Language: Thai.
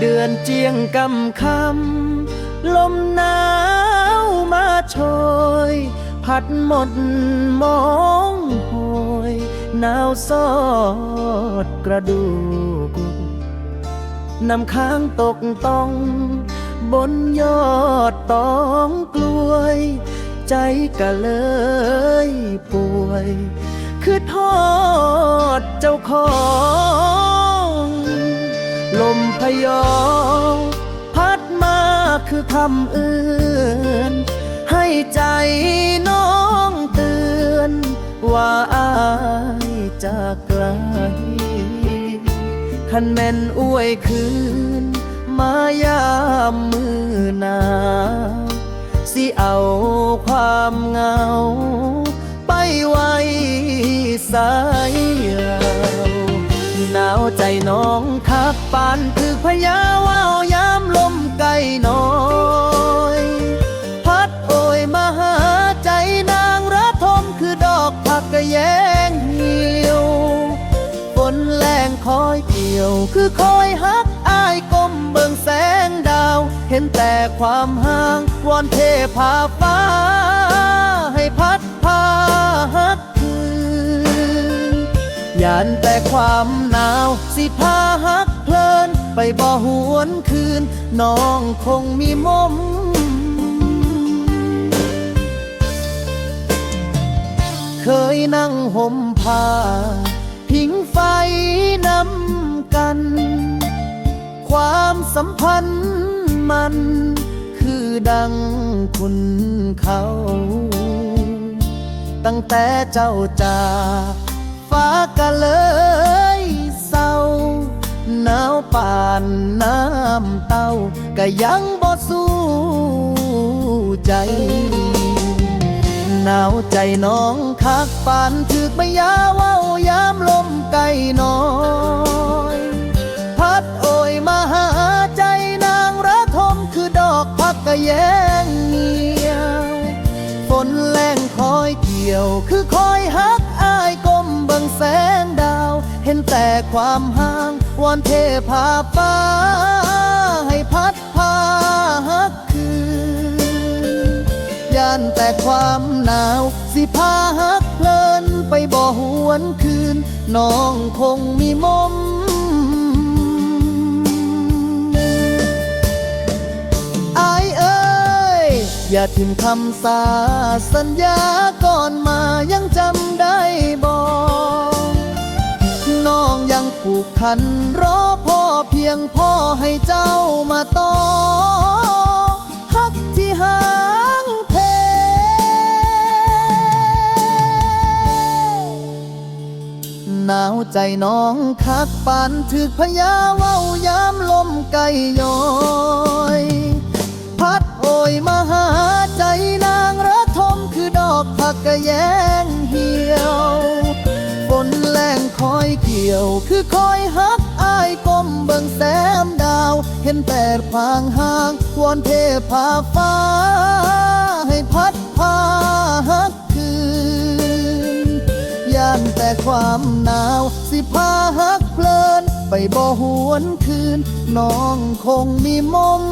เดือนเจียงกำคำลมหนาวมาโชย พัดหมดมองโหยหนาวสอดกระดูกน้ำค้างตกต้อง บนยอดตองกล้วย ใจก็เลยป่วย คือทอดเจ้าของ มพยองพัดมาคือคำอื่น ให้ใจน้องเตือน ว่าอายจะไกลคันแม่นอวยคืน มายามมือหนาวสิเอาความเงา ไปไว้สายเราหนาวใจน้องคักปานคือพยาว่าวยามลมไกลน้อยพัดโอยมาหาใจนางระทมคือดอกผักกะแยงเหี่ยวฝนแรงคอยเกี่ยวคือคอยฮักอายก้มเบิ่งแสงดาว เห็นแต่ความห่างวอนเทพาฟ้า ยานแต่ความหนาว สิพาฮักเพลิน ไปบ่หวนคืน น้องคงมีมมเคยนั่งห่มผ้า พิงไฟน้ำกัน ความสัมพันธ์มัน คือดังคุณเขา ตั้งแต่เจ้าจาก ฟ้าก็เลยเศร้าหนาวป่านน้ำเต้าก็ยังบ่สู้ใจหนาวใจน้องคักปานถึกไม่ยาเว้ายามลมไกลน้อยพัดโอยมาหาใจนางระทมคือดอกพักกะแยงเงียวฝนแรงคอยเกี่ยวคือคอยฮัก เห็นแต่ความห่างวอนเทพาฟ้า ให้พัดพาฮักคืนย่านแต่ความหนาว สิพาฮักเพลินไปบ่หวนคืน น้องคงมีมมอายเอ้ย อย่าถึงคำสาสัญญาันรอพ่อเพียงพ่อให้เจ้ามาต่อฮักที่หางเพหนาวใจน้องคักปานถึกพยาเว้ายามลมไก่ย้อย เดียว คือคอยฮักอายก้มเบิ่งแสมดาว เห็นแต่พางห่างวอนเทพาฟ้า ให้พัดพาฮักคืนย่านแต่ความหนาว สิพาฮักเพลิน ไปบ่หวนคืน น้องคงมีมม